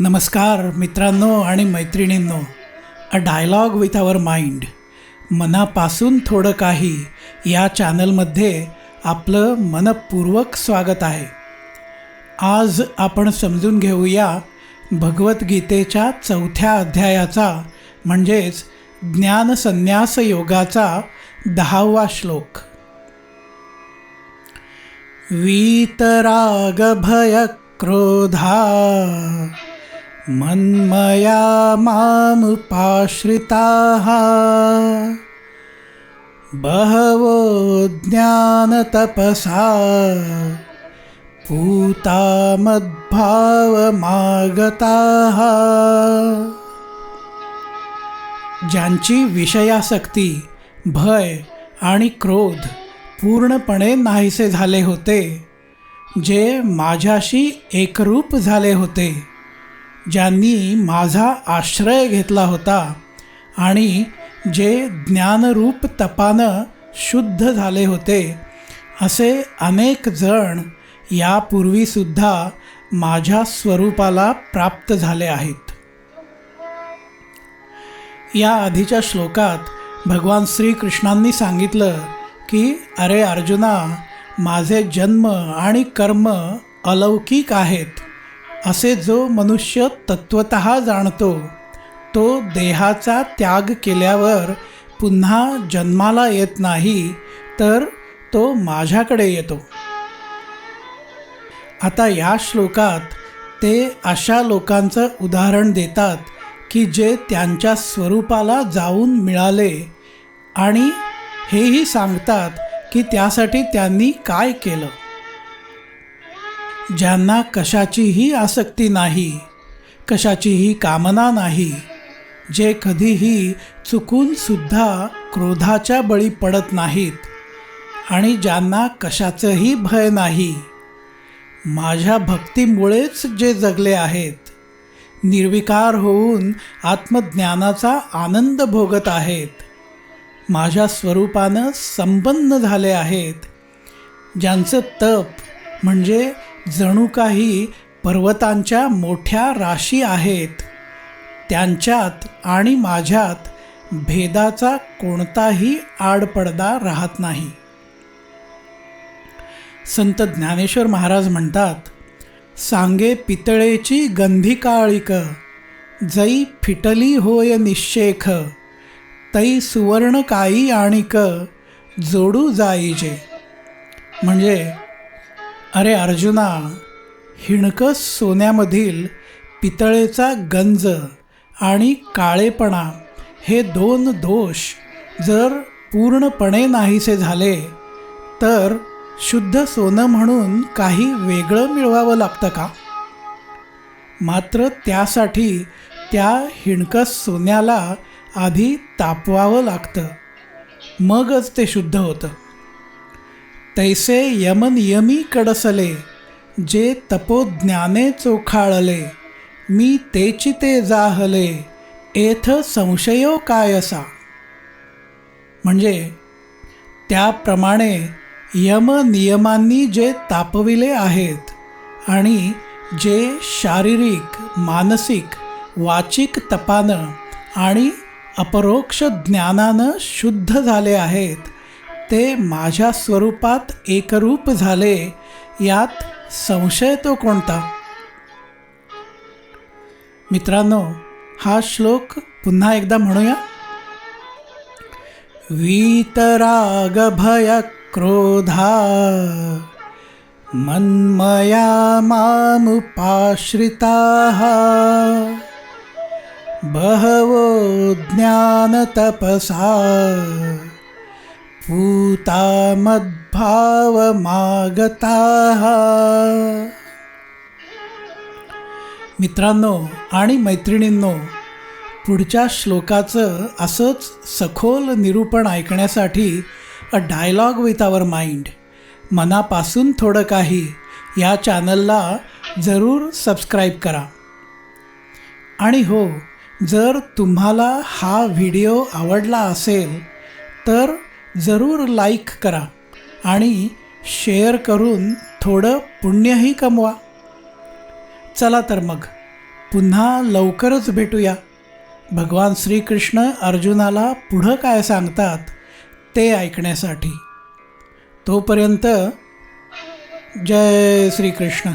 नमस्कार मित्रांनो आणि मैत्रिणींनो. A dialogue with our mind मनापासून थोडं काही या चॅनलमध्ये आपलं मनपूर्वक स्वागत आहे. आज आपण समजून घेऊया भगवद्गीतेच्या चौथ्या अध्यायाचा म्हणजेच ज्ञानसन्यास योगाचा दहावा श्लोक. वीतरागभयक्रोधा मन्मया मामुपाश्रिताः। बहवो ज्ञानतपसा। पूता मद्भावमागताः ज्यांची विषयासक्ती भय आणि क्रोध पूर्णपणे नाहीसे झाले होते जे माझ्याशी एकरूप झाले होते. ज्यांनी माझा आश्रय घेतला होता आणि जे ज्ञानरूप तपानं शुद्ध झाले होते असे अनेक जण यापूर्वीसुद्धा माझ्या स्वरूपाला प्राप्त झाले आहेत. या आधीच्या श्लोकात भगवान श्रीकृष्णांनी सांगितलं की अरे अर्जुना माझे जन्म आणि कर्म अलौकिक आहेत. असे जो मनुष्य तत्वत जाणतो तो देहाचा त्याग केल्यावर पुन्हा जन्माला येत नाही तर तो माझ्याकडे येतो. आता या श्लोकात ते अशा लोकांचं उदाहरण देतात की जे त्यांच्या स्वरूपाला जाऊन मिळाले आणि हेही सांगतात की त्यासाठी त्यांनी काय केलं. ज्यांना कशाचीही आसक्ती नाही कशाचीही कामना नाही जे कधीही चुकूनसुद्धा क्रोधाच्या बळी पडत नाहीत आणि ज्यांना कशाचंही भय नाही. माझ्या भक्तीमुळेच जे जगले आहेत निर्विकार होऊन आत्मज्ञानाचा आनंद भोगत आहेत माझ्या स्वरूपानं संपन्न झाले आहेत ज्यांचं तप म्हणजे जणू काही पर्वतांच्या मोठ्या राशी आहेत. त्यांच्यात आणि माझ्यात भेदाचा कोणताही आडपडदा राहत नाही. संत ज्ञानेश्वर महाराज म्हणतात सांगे पितळेची गंधी काळीक जई फिटली होय निश्चेख तई सुवर्ण काई आणिक जोडू जाईजे. म्हणजे अरे अर्जुना हिणकस सोन्यामधील पितळेचा गंज आणि काळेपणा हे दोन दोष जर पूर्णपणे नाहीसे झाले तर शुद्ध सोनं म्हणून काही वेगळं मिळवावं लागतं का? मात्र त्यासाठी त्या हिणकस सोन्याला आधी तापवावं लागतं मगच ते शुद्ध होतं. तैसे यमनियमी कडसले जे तपोज्ञाने चोखाळले. मी तेची ते जाहले एथ संशयो कायसा. म्हणजे त्याप्रमाणे यम नियमांनी जे तापविले आहेत आणि जे शारीरिक मानसिक वाचिक तपानं आणि अपरोक्ष ज्ञानानं शुद्ध झाले आहेत ते माझ्या स्वरूपात एकरूप झाले यात संशय तो कोणता? मित्रांनो हा श्लोक पुन्हा एकदा म्हणूया. वीतराग भय क्रोधा मन्मया मामुपाश्रिता बहवो ज्ञानतपसा पूता मद्भावमागता मित्रांनो आणि मैत्रिणींनो पुढच्या श्लोकाचं असंच सखोल निरूपण ऐकण्यासाठी a dialogue with our mind मनापासून थोडं काही या चॅनलला जरूर सबस्क्राईब करा. आणि हो जर तुम्हाला हा व्हिडिओ आवडला असेल तर जरूर लाईक करा आणि शेअर करून थोडं पुण्यही कमवा. चला तर मग पुन्हा लवकरच भेटूया. भगवान श्रीकृष्ण अर्जुनाला पुढं काय सांगतात ते ऐकण्यासाठी. तोपर्यंत जय श्रीकृष्ण.